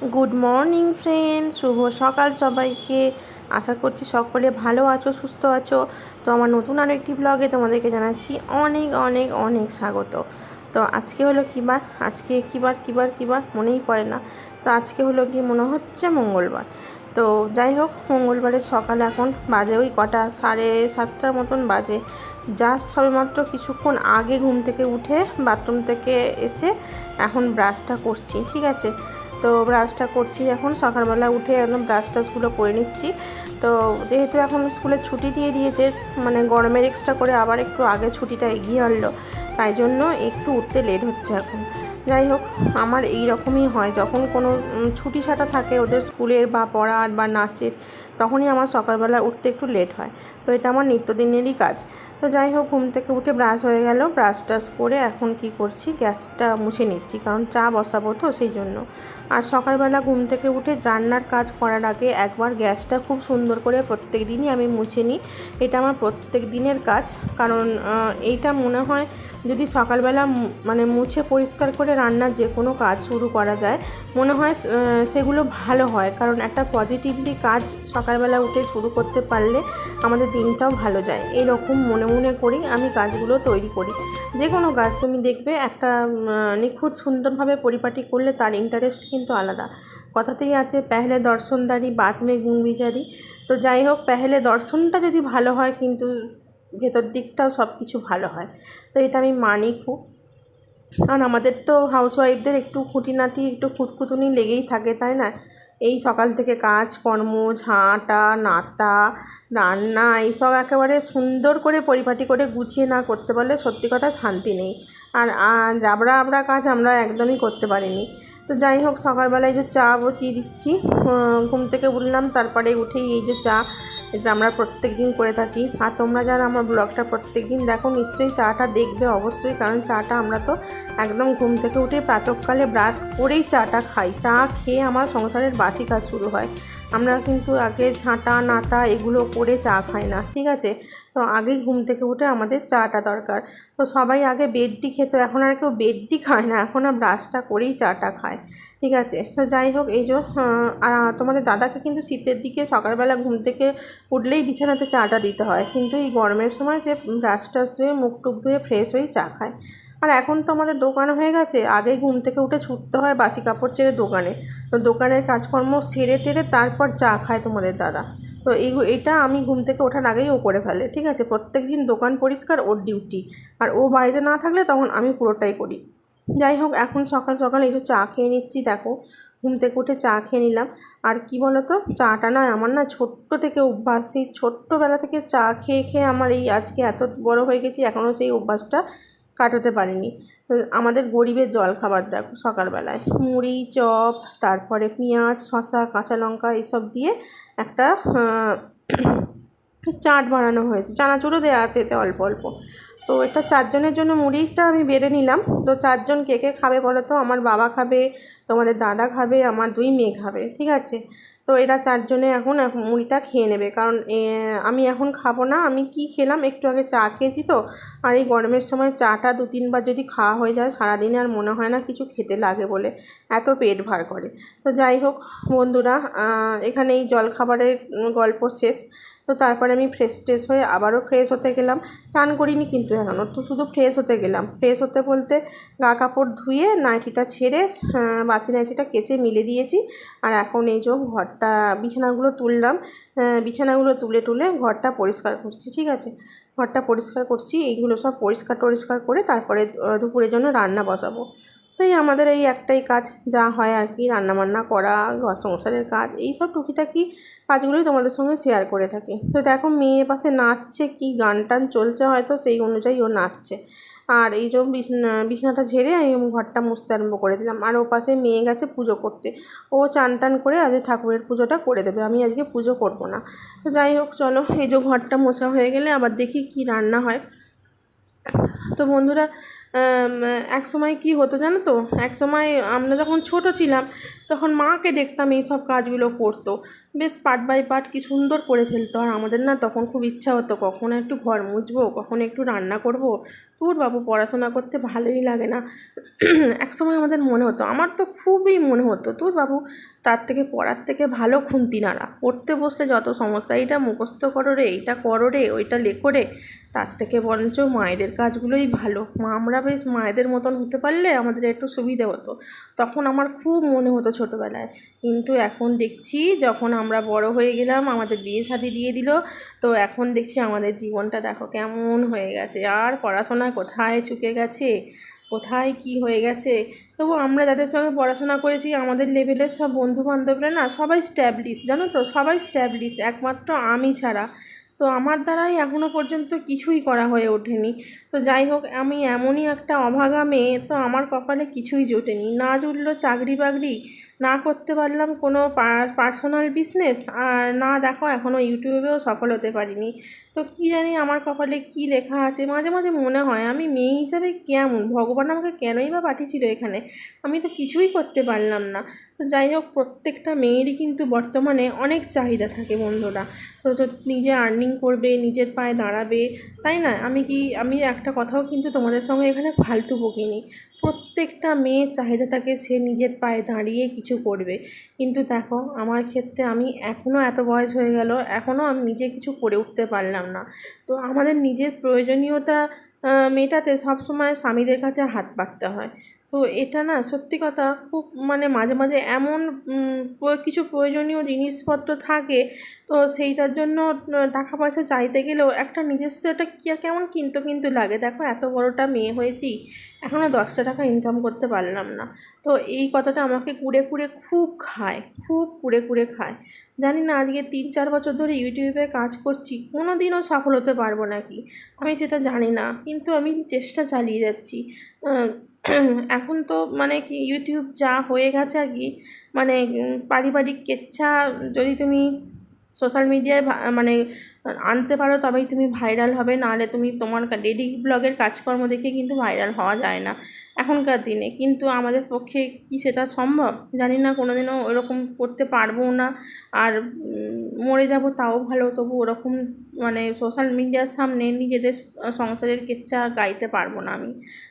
Good morning friend শুভ সকাল সবাইকে। আশা করছি সকলে ভালো আছো, সুস্থ আছো। তো আমার নতুন আরও একটি ব্লগে তোমাদেরকে জানাচ্ছি অনেক অনেক অনেক স্বাগত। তো আজকে হলো কী বার? আজকে কী বার কী বার কী বার? মনেই পড়ে না। তো আজকে হলো কি মনে হচ্ছে মঙ্গলবার। তো যাই হোক, মঙ্গলবারের সকাল এখন বাজে ওই কটা, সাড়ে সাতটার মতন বাজে। জাস্ট সবেমাত্র কিছুক্ষণ আগে ঘুম থেকে উঠে বাথরুম থেকে এসে এখন ব্রাশটা করছি, ঠিক আছে? তো ব্রাশটা করছি এখন। সকালবেলা উঠে একদম ব্রাশ টাশগুলো করে নিচ্ছি। তো যেহেতু এখন স্কুলে ছুটি দিয়ে দিয়েছে মানে গরমের এক্সট্রা করে আবার একটু আগে ছুটিটা এগিয়ে আনলো, তাই জন্য একটু উঠতে লেট হচ্ছে এখন। যাই হোক, আমার এই রকমই হয়। যখন কোনো ছুটি ছাটা থাকে ওদের স্কুলের বা পড়ার বা নাচের, তখনই আমার সকালবেলা উঠতে একটু লেট হয়। তো এটা আমার নিত্যদিনেরই কাজ। তো যাই হোক, ঘুম থেকে উঠে ব্রাশ হয়ে গেল। ব্রাশ টাশ করে এখন কি করছি? গ্যাসটা মুছে নিচ্ছি, কারণ চা বসাবো তো সেই জন্য। আর সকালবেলা ঘুম থেকে উঠে রান্নার কাজ করার আগে একবার গ্যাসটা খুব সুন্দর করে প্রত্যেক দিনই আমি মুছে নিই। এটা আমার প্রত্যেক দিনের কাজ, কারণ এইটা মনে হয় যদি সকালবেলা মানে মুছে পরিষ্কার করে রান্নার যে কোনো কাজ শুরু করা যায়, মনে হয় সেগুলো ভালো হয়। কারণ একটা পজিটিভলি কাজ সকালবেলা উঠে শুরু করতে পারলে আমাদের দিনটাও ভালো যায়। এরকম মনে মনে করেই আমি কাজগুলো তৈরি করি। যে কোনো কাজ, তুমি দেখবে একটা নিখুঁত সুন্দরভাবে পরিপাটি করলে তার ইন্টারেস্ট কিন্তু আলাদা। কথাতেই আছে, পেহলে দর্শনদারি বাদ মে গুণ বিচারি তো যাই হোক, পেহলে দর্শনটা যদি ভালো হয়, কিন্তু ভেতর দিকটাও সব কিছু ভালো হয়। তো এটা আমি মানি খুব। কারণ আমাদের তো হাউসওয়াইফদের একটু খুঁটিনাটি, একটু খুঁতখুতুনি লেগেই থাকে, তাই না? এই সকাল থেকে কাজ, কর্ম, ঝাঁটা, নাতা, রান্না, এইসব একেবারে সুন্দর করে পরিপাটি করে গুছিয়ে না করতে পারলে সত্যি কথা শান্তি নেই। আর জাবরা আবরা কাজ আমরা একদমই করতে পারিনি। তো যাই হোক, সকালবেলায় যে চা বসিয়ে দিচ্ছি। ঘুম থেকে উঠলাম, তারপরে উঠেই এই যে চা এটা আমরা প্রত্যেক দিন করে থাকি। আর তোমরা যারা আমার ব্লগটা প্রত্যেক দিন দেখো, নিশ্চয়ই চাটা দেখবে অবশ্যই, কারণ চাটা আমরা তো একদম ঘুম থেকে উঠে প্রাতকালে ব্রাশ করেই চাটা খাই। চা খেয়ে আমার সংসারের বাসি কাজ শুরু হয়। আমরা কিন্তু আগে ঝাঁটা, নাতা এগুলো করে চা খাই না, ঠিক আছে? তো আগেই ঘুম থেকে উঠে আমাদের চাটা দরকার। তো সবাই আগে বেডটি খেত, এখন আর কেউ বেডটি খায় না, এখন আর ব্রাশটা করেই চাটা খায়, ঠিক আছে? তো যাই হোক, এই যে তোমাদের দাদাকে কিন্তু শীতের দিকে সকালবেলা ঘুম থেকে উঠলেই বিছানাতে চাটা দিতে হয়। কিন্তু এই গরমের সময় যে ব্রাশ টাশ ধুয়ে মুখ টুক ধুয়ে ফ্রেশ হয়েই চা খায়। আর এখন তো আমাদের দোকান হয়ে গেছে। আগেই ঘুম থেকে উঠে ছুটতে হয় বাসি কাপড় ছেড়ে দোকানে। তো দোকানের কাজকর্ম সেরে টেরে তারপর চা খায় তোমাদের দাদা। তো এই এটা আমি ঘুম থেকে ওঠার আগেই ও করে ফেলে, ঠিক আছে? প্রত্যেক দিন দোকান পরিষ্কার, ওর ডিউটি। আর ও বাড়িতে না থাকলে তখন আমি পুরোটাই করি। যাই হোক, এখন সকাল সকাল একটু চা খেয়ে নিচ্ছি, দেখো। ঘুম থেকে উঠে চা খেয়ে নিলাম। আর কি বলো তো চাটা না আমার না ছোট্ট থেকে অভ্যাস। সেই ছোট্টবেলা থেকে চা খেয়ে খেয়ে আমার এই আজকে এত বড় হয়ে গেছি, এখনও সেই অভ্যাসটা কাটাতে পারিনি। আমাদের গরিবের জল খাবার দেখো, সকালবেলায়। মুড়ি, চপ, তারপরে পেঁয়াজ, শসা, কাঁচা লঙ্কা এইসব দিয়ে একটা চাট বানানো হয়েছে। চানাচুরও দেওয়া আছে এতে অল্প অল্প। তো এটা চারজনের জন্য মুড়িটা আমি বেড়ে নিলাম। তো চারজন কে কে খাবে বলো তো? আমার বাবা খাবে, তোমাদের দাদা খাবে, আমার দুই মেয়ে খাবে, ঠিক আছে? তো এরা চারজনে এখন মুড়িটা খেয়ে নেবে। কারণ আমি এখন খাব না। আমি কি খেলাম? একটু আগে চা খেয়েছি তো। আর এই গরমের সময় চাটা দু তিনবার যদি খাওয়া হয়ে যায়, সারাদিনে আর মনে হয় না কিছু খেতে লাগে বলে। এত পেট ভার করে। তো যাই হোক বন্ধুরা এখানে এই জলখাবারের গল্প শেষ। তো তারপরে আমি ফ্রেশ ট্রেশ হয়ে আবারও ফ্রেশ হতে গেলাম। চান করিনি কিন্তু এখনও তো শুধু ফ্রেশ হতে গেলাম। ফ্রেশ হতে বলতে গা কাপড় ধুয়ে নাইটিটা ছেড়ে বাসি নাইটিটা কেচে মিলে দিয়েছি। আর এখন এই যে ঘরটা, বিছানাগুলো তুললাম বিছানাগুলো তুলে তুলে ঘরটা পরিষ্কার করছি, ঠিক আছে? ঘরটা পরিষ্কার করছি, এইগুলো সব পরিষ্কার টরিষ্কার করে তারপরে দুপুরের জন্য রান্না বসাবো। এই আমাদের এই একটাই কাজ, যা হয় আর কি, রান্নাবান্না করা, ঘর সংসারের কাজ, এই সব টুকিটাকি কাজগুলোই তোমাদের সঙ্গে শেয়ার করে থাকি। তো দেখো, মেয়ে পাশে নাচছে, কি গান টান চলছে হয়তো, সেই অনুযায়ী ও নাচছে। আর এই যে বিছনা, বিছানাটা ঝেড়ে আমি ঘরটা মুছতে আরম্ভ করে দিলাম। আর ও পাশে মেয়ে গেছে পুজো করতে। ও চান টান করে আজকে ঠাকুরের পুজোটা করে দেবে, আমি আজকে পুজো করব না। তো যাই হোক, চলো, এই যে ঘরটা মোছা হয়ে গেলে আবার দেখি কি রান্না হয়। তো বন্ধুরা এক সময় কি হতো জানো তো? এক সময় আমরা যখন ছোট ছিলাম, তখন মাকে দেখতাম এই সব কাজগুলো করতো। বেশ পার্ট বাই পার্ট কি সুন্দর করে ফেলতো। আর আমাদের না তখন খুব ইচ্ছা হতো, কখন একটু ঘর মুছবো, কখন একটু রান্না করব। তোর বাবু পড়াশোনা করতে ভালোই লাগে না। একসময় আমাদের মনে হতো, আমার তো খুবই মনে হতো, তোর বাবু তার থেকে পড়ার থেকে ভালো খুন্তি নাড়া। পড়তে বসলে যত সমস্যা, এইটা মুখস্থ করো রে, এইটা করো রে, ওইটা লেখো রে, তার থেকে বরঞ্চ মায়েদের কাজগুলোই ভালো। মা আমরা বেশ মায়েদের মতন হতে পারলে আমাদের একটু সুবিধে হতো। তখন আমার খুব মনে হতো ছোটোবেলায়। কিন্তু এখন দেখছি যখন আমরা বড় হয়ে গেলাম, আমাদের বিয়ে শাদি দিয়ে দিল, তো এখন দেখছি আমাদের জীবনটা দেখো কেমন হয়ে গেছে। আর পড়াশোনা কোথায় চুকে গেছে? কোথায় কি হয়ে গেছে? তবু আমরা যাদের সঙ্গে পড়াশোনা করেছি, আমাদের লেভেলের সব বন্ধু বান্ধবরা না সবাই স্ট্যাবলিশ জানো তো? সবাই স্ট্যাবলিশ একমাত্র আমি ছাড়া। তো আমার দ্বারাই এখনও পর্যন্ত কিছুই করা হয়ে ওঠেনি। তো যাই হোক, আমি এমনই একটা অভাগা মেয়ে, তো আমার কপালে কিছুই জোটেনি। না জুটলো চাকরি বাকরি, না করতে পারলাম কোনো পার্সোনাল বিজনেস আর না দেখো এখনও ইউটিউবেও সফল হতে পারিনি। তো কী জানি আমার কপালে কী লেখা আছে, মাঝে মাঝে মনে হয় আমি মেয়ে হিসাবে কেমন? ভগবান আমাকে কেনই বা পাঠিয়েছিল এখানে? আমি তো কিছুই করতে পারলাম না। তো যাই হোক, প্রত্যেকটা মেয়েরই কিন্তু বর্তমানে অনেক চাহিদা থাকে বন্ধুরা। তো নিজে আর্নিং করবে, নিজের পায়ে দাঁড়াবে, তাই না? আমি কি, আমি একটা কথাও কিন্তু তোমাদের সঙ্গে এখানে ফালতু বকিনি। প্রত্যেকটা মেয়ের চাহিদা থাকে সে নিজের পায়ে দাঁড়িয়ে কিছু করবে। কিন্তু দেখো, আমার ক্ষেত্রে আমি এখনও এত বয়স হয়ে গেল এখনও আমি নিজে কিছু করে উঠতে পারলাম না। তো আমাদের নিজের প্রয়োজনীয়তা মেটাতে সবসময় স্বামীদের কাছে হাত পাততে হয়। তো এটা না সত্যি কথা খুব মানে মাঝে মাঝে এমন কিছু প্রয়োজনীয় জিনিসপত্র থাকে, তো সেইটার জন্য টাকা পয়সা চাইতে গেলেও একটা নিজস্ব একটা কেমন কিন্তু কিন্তু লাগে। দেখো এত বড়টা মেয়ে হয়েছি এখনও দশটা টাকা ইনকাম করতে পারলাম না। তো এই কথাটা আমাকে কুড়ে কুড়ে খুব খায়, খুব কুড়ে কুড়ে খায়। জানি না আজকে তিন, চার বছর ধরে ইউটিউবে কাজ করছি কোনো দিনও সফল হতে পারব নাকি? আমি সেটা জানি না, কিন্তু আমি চেষ্টা চালিয়ে যাচ্ছি। এখন তো মানে কি ইউটিউব যা হয়ে গেছে আর কি মানে পারিবারিক কেচ্ছা যদি তুমি সোশ্যাল মিডিয়ায় মানে আনতে পারো, তবেই তুমি ভাইরাল হবে। নাহলে তুমি তোমার ডেলি ব্লগের কাজকর্ম দেখে কিন্তু ভাইরাল হওয়া যায় না এখনকার দিনে। কিন্তু আমাদের পক্ষে কি সেটা সম্ভব? জানি না কোনো দিনও ওরকম করতে পারব না। আর মরে যাব তাও ভালো, তবু ওরকম মানে সোশ্যাল মিডিয়ার সামনে নিজেদের সংসারের কেচ্ছা গাইতে পারব না আমি।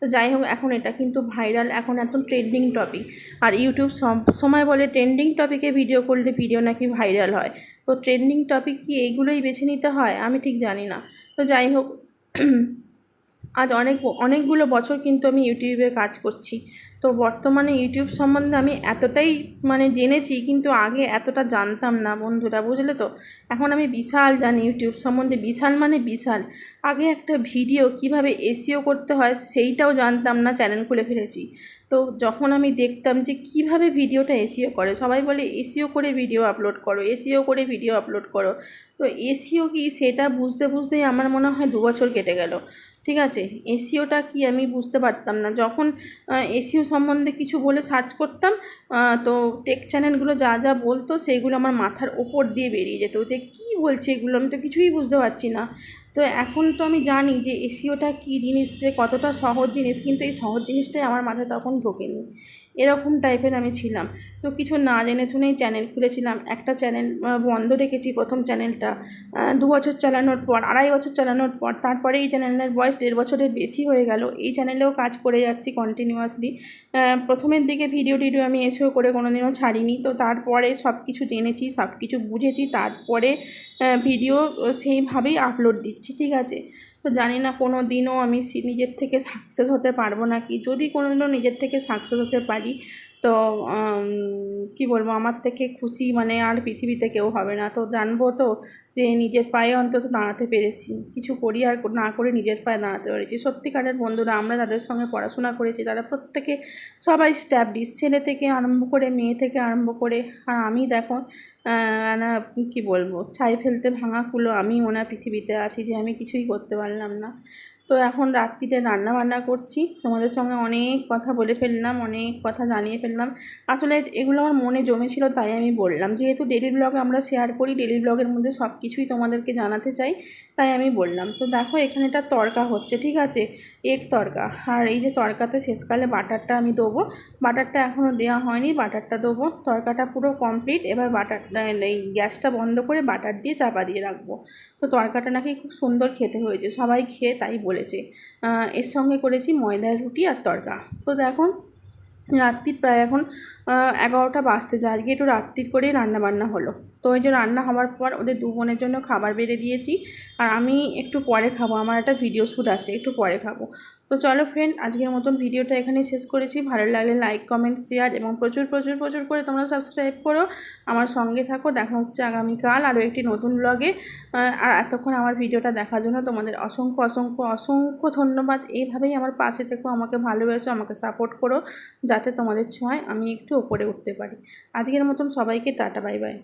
তো যাই হোক, এখন এটা কিন্তু ভাইরাল এখন এত ট্রেন্ডিং টপিক আর ইউটিউব সব সময় বলে ট্রেন্ডিং টপিকে ভিডিও করলে ভিডিও নাকি ভাইরাল হয়। তো ট্রেন্ডিং টপিক কি এইগুলোই বেছে নিতে হয় আমি ঠিক জানি না। তো যাই হোক আজ অনেক, অনেকগুলো বছর কিন্তু আমি ইউটিউবে কাজ করছি। তো বর্তমানে ইউটিউব সম্বন্ধে আমি এতটাই মানে জেনেছি, কিন্তু আগে এতটা জানতাম না বন্ধুরা, বুঝলে তো? এখন আমি বিশাল জানি ইউটিউব সম্বন্ধে, বিশাল মানে বিশাল। আগে একটা ভিডিও কীভাবে এসিও করতে হয় সেইটাও জানতাম না, চ্যানেল খুলে ফেলেছি। তো যখন আমি দেখতাম যে কীভাবে ভিডিওটা এসিও করে, সবাই বলে, এসিও করে ভিডিও আপলোড করো, এসিও করে ভিডিও আপলোড করো। তো এসিও কি সেটা বুঝতে, বুঝতেই আমার মনে হয় দু বছর কেটে গেল। ঠিক আছে? এসিওটা কি আমি বুঝতে পারতাম না। যখন এসিও সম্বন্ধে কিছু বলে সার্চ করতাম তো টেক চ্যানেলগুলো যা যা বলতো সেইগুলো আমার মাথার ওপর দিয়ে বেরিয়ে যেত যে, কি বলছে এগুলো? আমি তো কিছুই বুঝতে পারছি না। তো এখন তো আমি জানি যে, এসিওটা কী জিনিস, যে কতটা সহজ জিনিস, কিন্তু এই সহজ জিনিসটাই আমার মাথায় তখন ঢোকেনি। এরকম টাইপের আমি ছিলাম। তো কিছু না জেনে শুনেই চ্যানেল খুলেছিলাম। একটা চ্যানেল বন্ধ রেখেছি প্রথম চ্যানেলটা দু বছর চালানোর পর, আড়াই বছর চালানোর পর, তারপরে এই চ্যানেলের বয়স দেড় বছরের বেশি হয়ে গেল। এই চ্যানেলেও কাজ করে যাচ্ছি কন্টিনিউয়াসলি প্রথমের দিকে ভিডিও টিডিও আমি এসেও করে কোনো দিনও ছাড়িনি। তো তারপরে সব কিছু জেনেছি সব কিছু বুঝেছি। তারপরে ভিডিও সেইভাবেই আপলোড দিচ্ছি, ঠিক আছে? তো জানি না, কোনো দিনও আমি নিজের থেকে সাকসেস হতে পারব না কি যদি কোনো দিনও নিজের থেকে সাকসেস হতে পারি তো কী বলব? আমার থেকে খুশি মানে আর পৃথিবীতে কেউ হবে না। তো জানব তো যে নিজের পায়ে অন্তত দাঁড়াতে পেরেছি। কিছু করি আর না করে নিজের পায়ে দাঁড়াতে পেরেছি। সত্যিকারের বন্ধুরা, আমরা তাদের সঙ্গে পড়াশোনা করেছি, তারা প্রত্যেকে সবাই স্ট্যাবলিশ ছেলে থেকে আরম্ভ করে, মেয়ে থেকে আরম্ভ করে, আর আমি দেখো না, কী বলব? ছাই ফেলতে ভাঙা কুলো আমি ওনার পৃথিবীতে আছি যে আমি কিছুই করতে পারলাম না। তো এখন রাত্রিতে রান্না বান্না করছি। তোমাদের সঙ্গে অনেক কথা বলে ফেললাম, অনেক কথা জানিয়ে ফেললাম। আসলে এগুলো আমার মনে জমেছিল, তাই আমি বললাম। যেহেতু ডেলি ব্লগ আমরা শেয়ার করি ডেলি ব্লগের মধ্যে সব কিছুই তোমাদেরকে জানাতে চাই, তাই আমি বললাম। তো দেখো এখানে একটা তরকা হচ্ছে, ঠিক আছে? এগ তরকা। আর এই যে তরকাতে শেষকালে বাটারটা আমি দেবো। বাটারটা এখনও দেওয়া হয়নি, বাটারটা দেবো। তরকাটা পুরো কমপ্লিট এবার বাটার এই গ্যাসটা বন্ধ করে বাটার দিয়ে চাপা দিয়ে রাখব। তো তরকাটা নাকি খুব সুন্দর খেতে হয়েছে। সবাই খেয়ে তাই বলেছে। আহ, এর সঙ্গে করেছি ময়দার রুটি আর তরকা তো দেখো রাত্রির প্রায় এখন এগারোটা বাজতে যায়। আজকে একটু রাত্রির করেই রান্নাবান্না হলো। তো ওই যে রান্না হওয়ার পর ওদের দু বোনের জন্য খাবার বেড়ে দিয়েছি। আর আমি একটু পরে খাব। আমার একটা ভিডিও শ্যুট আছে একটু পরে খাব। তো চলো ফ্রেন্ড আজকের মতন ভিডিওটা এখানেই শেষ করেছি। ভালো লাগলে লাইক কমেন্ট শেয়ার এবং প্রচুর প্রচুর প্রচুর করে তোমরা সাবস্ক্রাইব করো। আমার সঙ্গে থাকো, দেখা হচ্ছে আগামীকাল আরও একটি নতুন ব্লগে আর এতক্ষণ আমার ভিডিওটা দেখার জন্য তোমাদের অসংখ্য অসংখ্য অসংখ্য ধন্যবাদ। এইভাবেই আমার পাশে থেকো, আমাকে ভালোবেসো, আমাকে সাপোর্ট করো, যাতে তোমাদের ছোঁয়ায় আমি একটু ওপরে উঠতে পারি। আজকের মতন সবাইকে টাটা বাই বাই